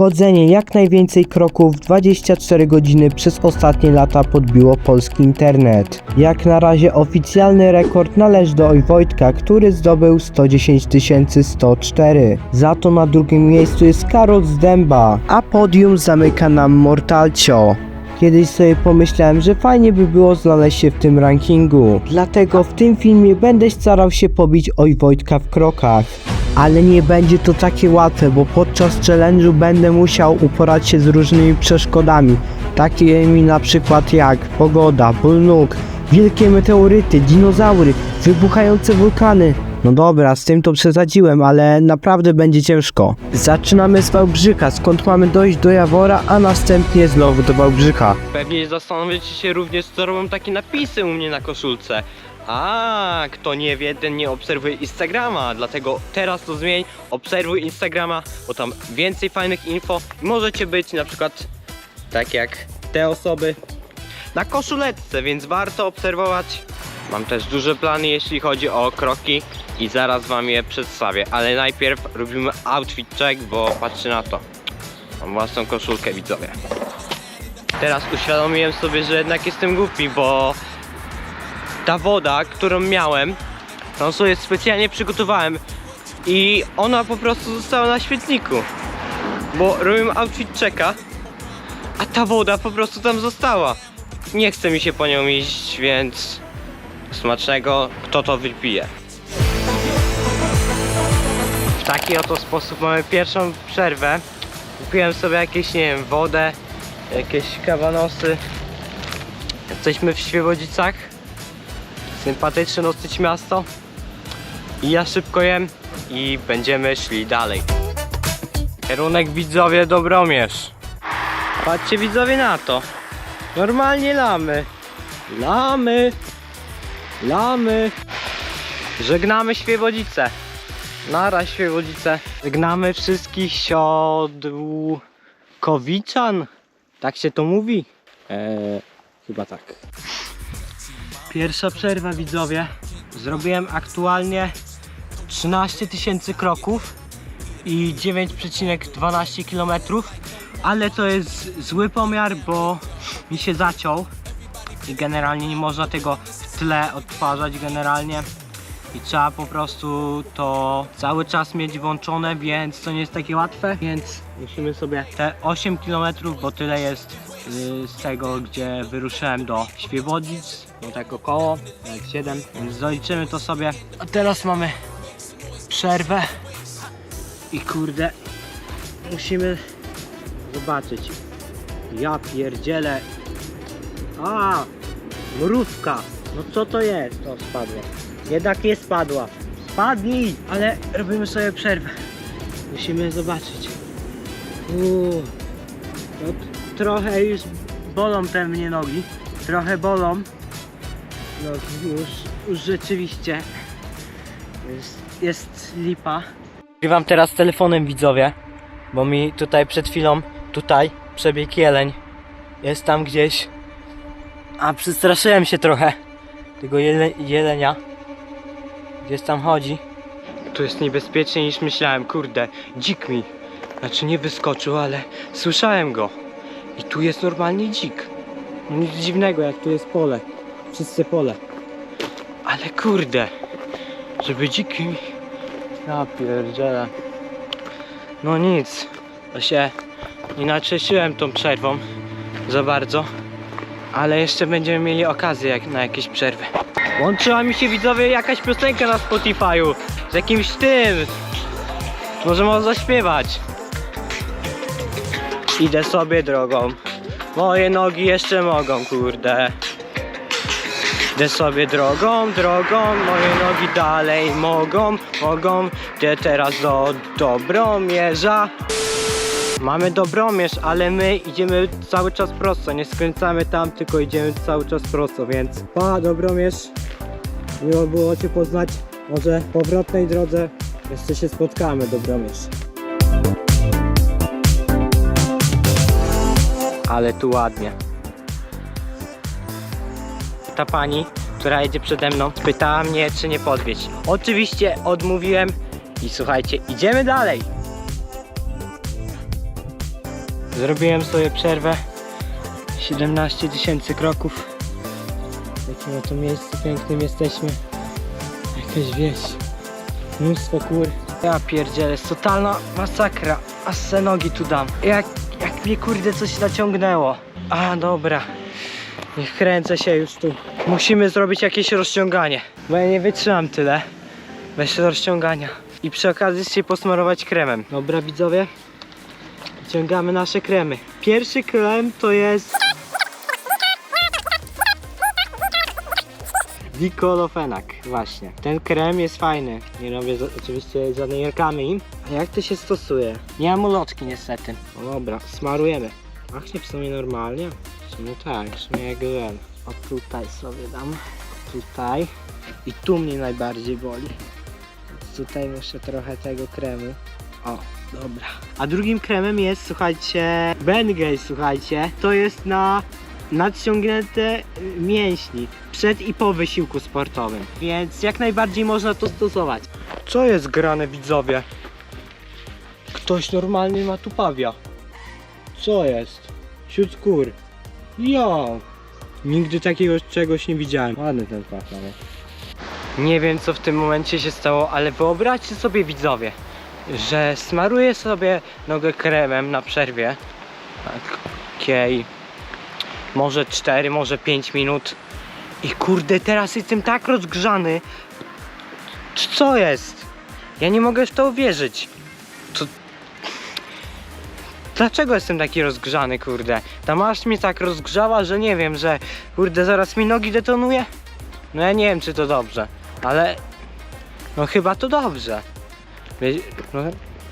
Chodzenie jak najwięcej kroków 24 godziny przez ostatnie lata podbiło polski internet. Jak na razie oficjalny rekord należy do Wojtka, który zdobył 110 104. Za to na drugim miejscu jest Karol Zdęba, a podium zamyka nam Mortalcio. Kiedyś sobie pomyślałem, że fajnie by było znaleźć się w tym rankingu. Dlatego w tym filmie będę starał się pobić Oj Wojtka w krokach. Ale nie będzie to takie łatwe, bo podczas challenge'u będę musiał uporać się z różnymi przeszkodami, takimi na przykład jak pogoda, ból nóg, wielkie meteoryty, dinozaury, wybuchające wulkany. No dobra, z tym to przesadziłem, ale naprawdę będzie ciężko. Zaczynamy z Wałbrzycha, skąd mamy dojść do Jawora, a następnie znowu do Wałbrzycha. Pewnie zastanawiacie się również, co robią takie napisy u mnie na koszulce. A, kto nie wie, ten nie obserwuje Instagrama, dlatego teraz to zmień, obserwuj Instagrama, bo tam więcej fajnych info możecie być na przykład tak jak te osoby na koszuleczce, więc warto obserwować. Mam też duże plany, jeśli chodzi o kroki i zaraz wam je przedstawię, ale najpierw robimy outfit check, bo patrzcie na to. Mam własną koszulkę widzowie. Teraz uświadomiłem sobie, że jednak jestem głupi, bo ta woda, którą miałem, tą sobie specjalnie przygotowałem i ona po prostu została na świetniku. Bo robiłem outfit checka, a ta woda po prostu tam została. Nie chce mi się po nią iść, więc smacznego, kto to wypije. W taki oto sposób mamy pierwszą przerwę. Kupiłem sobie jakieś, nie wiem, wodę, jakieś kawanosy. Jesteśmy w Świebodzicach. Sympatyczne dosyć miasto. I ja szybko jem i będziemy szli dalej. Kierunek widzowie Dobromierz. Patrzcie widzowie na to. Normalnie lamy. Lamy. Lamy. Żegnamy Świebodzice. Nara Świebodzice. Żegnamy wszystkich siodłkowiczan. Tak się to mówi? Eee, chyba tak. Pierwsza przerwa widzowie. Zrobiłem aktualnie 13 tysięcy kroków i 9,12 km, ale to jest zły pomiar, bo mi się zaciął i generalnie nie można tego w tle odtwarzać generalnie i trzeba po prostu to cały czas mieć włączone, więc to nie jest takie łatwe, więc musimy sobie te 8 km, bo tyle jest y, z tego, gdzie wyruszyłem do Świebodzic, no tak około, jak 7, więc zaliczymy to sobie. A teraz mamy przerwę i kurde, musimy zobaczyć. Ja pierdzielę. A, mrówka. No co to jest? O, spadła. Jednak nie spadła. Spadnij! Ale robimy sobie przerwę. Musimy zobaczyć. Uuu. No, trochę już bolą te mnie nogi. Trochę bolą. No już, już rzeczywiście jest, jest lipa. Grywam teraz telefonem widzowie, bo mi tutaj przed chwilą, tutaj przebiegł jeleń. Jest tam gdzieś. A przestraszyłem się trochę tego jele, jelenia. Gdzieś tam chodzi. Tu jest niebezpieczniej niż myślałem, kurde. Dzik mi. Znaczy nie wyskoczył, ale słyszałem go. I tu jest normalnie dzik. Nic dziwnego, jak tu jest pole. Wszyscy pole. Ale kurde. Żeby dziki mi... Ja pierdzielę. No nic. To się nie nacieszyłem tą przerwą za bardzo. Ale jeszcze będziemy mieli okazję jak, na jakieś przerwy. Łączyła mi się widzowie jakaś piosenka na Spotify'u z jakimś tym. Może można zaśpiewać. Idę sobie drogą. Moje nogi jeszcze mogą, kurde. Idę sobie drogą, drogą, moje nogi dalej mogą, mogą. Idę teraz do Dobromierza. Mamy Dobromierz, ale my idziemy cały czas prosto, nie skręcamy tam, tylko idziemy cały czas prosto, więc pa Dobromierz. Miło było Cię poznać. Może w powrotnej drodze jeszcze się spotkamy, Dobromierz. Ale tu ładnie. Ta pani, która jedzie przede mną, pytała mnie, czy nie podwieźć. Oczywiście odmówiłem i słuchajcie, idziemy dalej. Zrobiłem sobie przerwę. 17 tysięcy kroków. Jakim oto miejscu pięknym jesteśmy. Jakaś wieś. Mnóstwo kur. Ja pierdzielę, jest totalna masakra. Aż se nogi tu dam. Jak, jak mnie kurde coś naciągnęło. A dobra. Nie kręcę się już tu. Musimy zrobić jakieś rozciąganie. Bo ja nie wytrzymam tyle. Bez rozciągania. I przy okazji się posmarować kremem. Dobra widzowie. Wyciągamy nasze kremy. Pierwszy krem to jest... Dikolofenak, właśnie. Ten krem jest fajny. Nie robię oczywiście żadnej reklamy. A jak to się stosuje? Nie mam ulotki niestety. No dobra, smarujemy. Pachnie w sumie normalnie. W sumie tak, w sumie jak gel. O tutaj sobie dam. Tutaj. I tu mnie najbardziej boli. Więc tutaj muszę trochę tego kremu. O, dobra. A drugim kremem jest, słuchajcie, Bengay, słuchajcie. To jest na nadciągnięte mięśni przed i po wysiłku sportowym. Więc jak najbardziej można to stosować. Co jest grane widzowie? Ktoś normalnie ma tu pawia. Co jest? Wśród kur. Jo! Nigdy takiego czegoś nie widziałem. Ładny ten pach nawet. Nie wiem co w tym momencie się stało, ale wyobraźcie sobie widzowie, że smaruję sobie nogę kremem na przerwie. Takiej może 4, może 5 minut. I kurde, teraz jestem tak rozgrzany. Co jest? Ja nie mogę w to uwierzyć. To... Dlaczego jestem taki rozgrzany, kurde? Ta masz mnie tak rozgrzała, że nie wiem, że kurde, zaraz mi nogi detonuje? No ja nie wiem, czy to dobrze, ale no chyba to dobrze. No,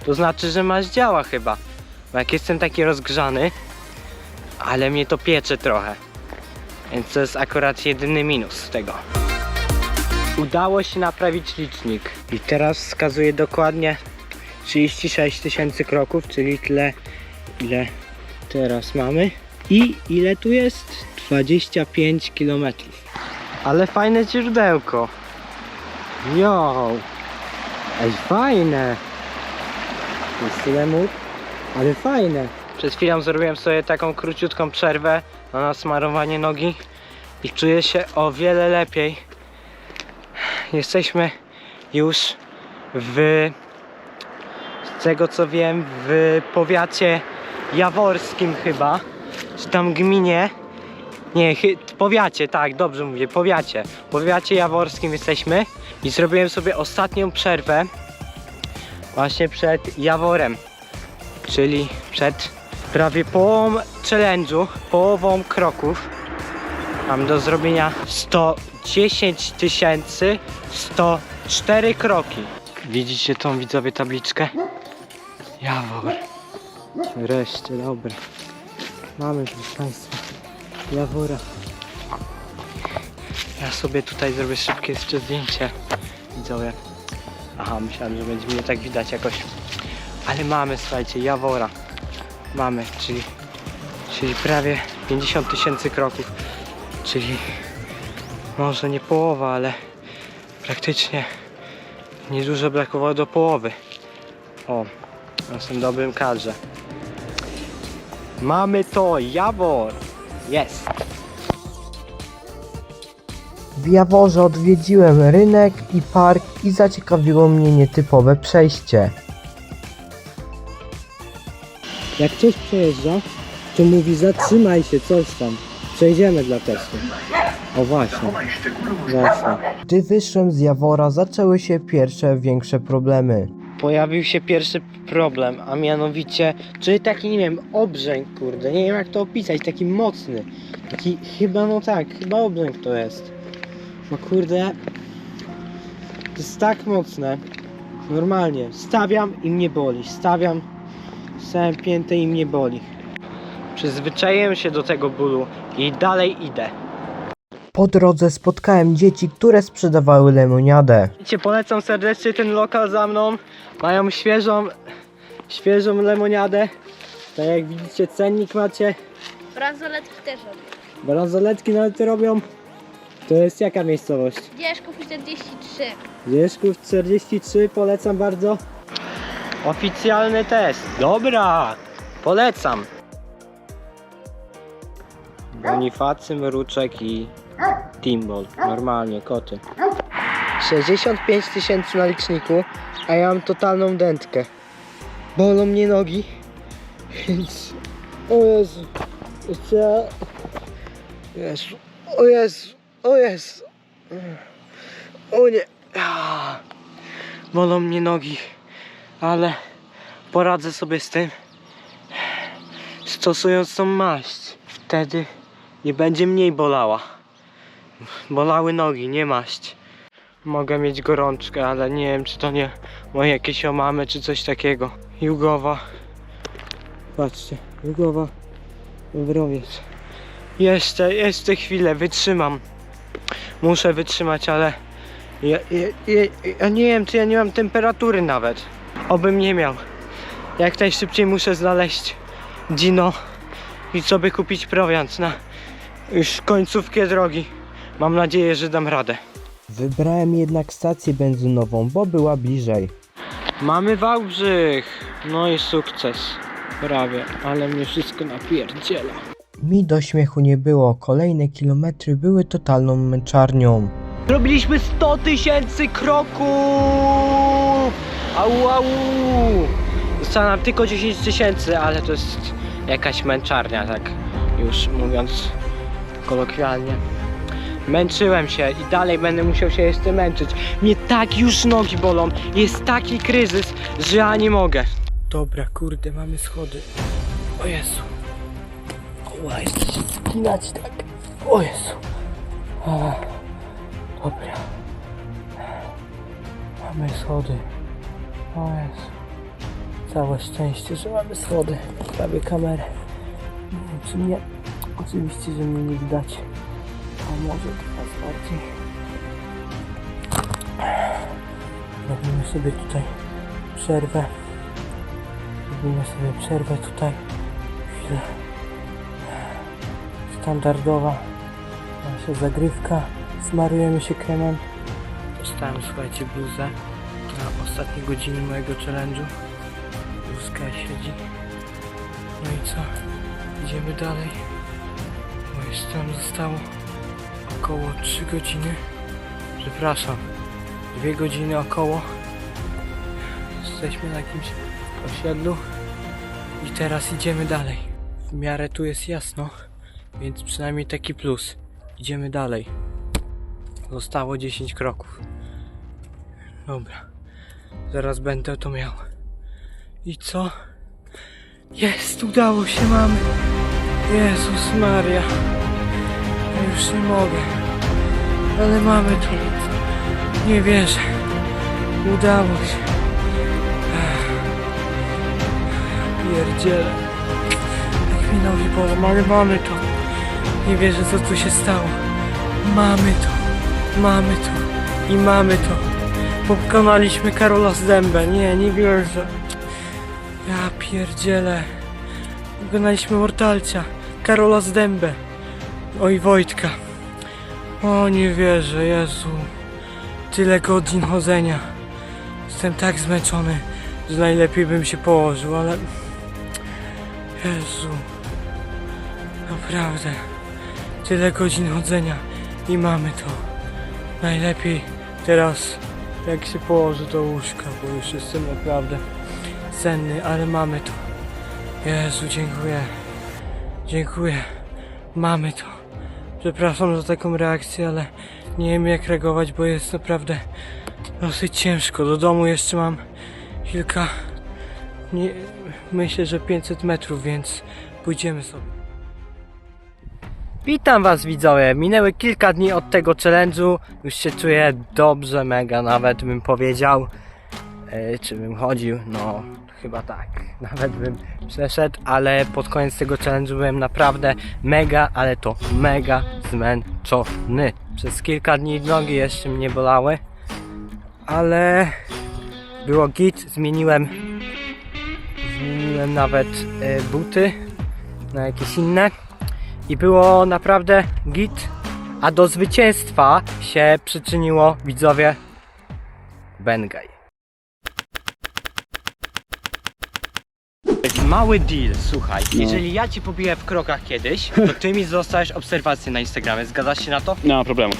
to znaczy, że masz działa chyba. Bo jak jestem taki rozgrzany, ale mnie to piecze trochę. Więc to jest akurat jedyny minus tego. Udało się naprawić licznik. I teraz wskazuje dokładnie 36 tysięcy kroków, czyli tyle, ile teraz mamy. I ile tu jest? 25 kilometrów. Ale fajne źródełko. Jo! Ej, fajne! Jest tyle ale fajne. Przed chwilą zrobiłem sobie taką króciutką przerwę na nasmarowanie nogi i czuję się o wiele lepiej. Jesteśmy już w z tego co wiem w powiacie jaworskim chyba, czy tam gminie. Nie, powiacie, tak, dobrze mówię, powiacie. Powiacie jaworskim jesteśmy i zrobiłem sobie ostatnią przerwę właśnie przed Jaworem, czyli przed prawie połową challenge'u, połową kroków. Mam do zrobienia 110 tysięcy 104 kroki. Widzicie tą widzowie tabliczkę? Jawor. Wreszcie, dobra. Mamy, proszę Państwa, Jawora. Ja sobie tutaj zrobię szybkie jeszcze zdjęcie. Widzowie. Aha, myślałem, że będzie mnie tak widać jakoś. Ale mamy, słuchajcie, Jawora. Mamy, czyli, czyli prawie 50 tysięcy kroków. Czyli może nie połowa, ale praktycznie niedużo brakowało do połowy. O, naszym dobrym kadrze. Mamy to, Jawor! Jest! W Jaworze odwiedziłem rynek i park i zaciekawiło mnie nietypowe przejście. Jak ktoś przejeżdża, to mówi zatrzymaj się, coś tam. Przejdziemy dla testu. O właśnie. Właśnie. Gdy wyszłem z Jawora zaczęły się pierwsze większe problemy. Pojawił się pierwszy problem, a mianowicie, czyli taki, nie wiem, obrzęk, kurde, nie wiem jak to opisać, taki mocny. Taki, chyba, no tak, chyba obrzęk to jest. No kurde, to jest tak mocne. Normalnie, stawiam i mnie boli, stawiam, stałem piętę i mnie boli. Przyzwyczaiłem się do tego bólu i dalej idę. Po drodze spotkałem dzieci, które sprzedawały lemoniadę. Cię polecam serdecznie ten lokal za mną. Mają świeżą, świeżą lemoniadę. Tak jak widzicie, cennik macie. Bransoletki też robię. Bransoletki nawet robią. To jest jaka miejscowość? Dzieszków 43. Dzieszków 43, polecam bardzo. Oficjalny test. Dobra, polecam. Bonifacy, Mruczek i Timbol. Normalnie, koty. 65 tysięcy na liczniku, a ja mam totalną dętkę. Bolą mnie nogi, więc... O Jezu. Ja... Jezu. O Jezu. O Jezu. O nie. Bolą mnie nogi, ale poradzę sobie z tym, stosując tą maść. Wtedy nie będzie mniej bolała. Bolały nogi, nie maść. Mogę mieć gorączkę, ale nie wiem, czy to nie moje jakieś omamy, czy coś takiego. Jugowa. Patrzcie, jugowa. Wrowiec. Jeszcze, jeszcze chwilę, wytrzymam. Muszę wytrzymać, ale ja, ja, ja, ja nie wiem, czy ja nie mam temperatury nawet. Obym nie miał. Jak najszybciej muszę znaleźć Dino i sobie kupić prowiant na już końcówkę drogi. Mam nadzieję, że dam radę. Wybrałem jednak stację benzynową, bo była bliżej. Mamy Wałbrzych! No i sukces. Prawie, ale mnie wszystko napierdziela. Mi do śmiechu nie było, kolejne kilometry były totalną męczarnią. Zrobiliśmy 100 tysięcy kroków! Au, au! Zostało nam tylko 10 tysięcy, ale to jest jakaś męczarnia, tak już mówiąc kolokwialnie. Męczyłem się i dalej będę musiał się jeszcze męczyć. Mnie tak już nogi bolą. Jest taki kryzys, że ja nie mogę. Dobra, kurde, mamy schody. O Jezu. Oła, jeszcze spinać tak. O Jezu. A, dobra. Mamy schody. O. Całe szczęście, że mamy schody. Prawie kamerę. Nie wiem, czy mnie... Oczywiście, że mnie nie widać. A może teraz bardziej. Robimy sobie tutaj przerwę. Robimy sobie przerwę tutaj. Chwilę. Standardowa nasza zagrywka. Smarujemy się kremem. Dostałem, słuchajcie, bluzę na ostatnie godziny mojego challenge'u. Bluzka siedzi. No i co? Idziemy dalej. Bo jeszcze tam zostało około 3 godziny. Przepraszam. 2 godziny około. Jesteśmy na jakimś osiedlu. I teraz idziemy dalej. W miarę tu jest jasno, więc przynajmniej taki plus. Idziemy dalej. Zostało 10 kroków. Dobra. Zaraz będę to miał. I co? Jest, udało się, mamy. Jezus Maria. Ja już nie mogę. Ale mamy to. Nie wierzę. Udało się. Pierdziele. Jak mi nogi bolą, ale mamy to. Nie wierzę, co tu się stało. Mamy to. Mamy to. I mamy to. Pokonaliśmy Karola z Dębę. Nie, nie wierzę. Ja pierdzielę. Pokonaliśmy Mortalcia. Karola z Dębę. Oj Wojtka. O nie wierzę, Jezu. Tyle godzin chodzenia. Jestem tak zmęczony, że najlepiej bym się położył, ale... Jezu. Naprawdę. Tyle godzin chodzenia i mamy to. Najlepiej teraz jak się położę do łóżka, bo już jestem naprawdę senny, ale mamy to. Jezu, dziękuję. Dziękuję. Mamy to. Przepraszam za taką reakcję, ale nie wiem jak reagować, bo jest naprawdę dosyć ciężko. Do domu jeszcze mam kilka, nie, myślę, że 500 metrów, więc pójdziemy sobie. Witam Was widzowie, minęły kilka dni od tego challenge'u, już się czuję dobrze, mega nawet bym powiedział. E, czy bym chodził? No, chyba tak. Nawet bym przeszedł, ale pod koniec tego challenge'u byłem naprawdę mega, ale to mega zmęczony. Przez kilka dni nogi jeszcze mnie bolały, ale było git, zmieniłem zmieniłem nawet e, buty na jakieś inne i było naprawdę git, a do zwycięstwa się przyczyniło widzowie Bengay. mały deal, słuchaj. No. Jeżeli ja ci pobiję w krokach kiedyś, to ty mi zostawisz obserwację na Instagramie. Zgadzasz się na to? Nie ma problemu.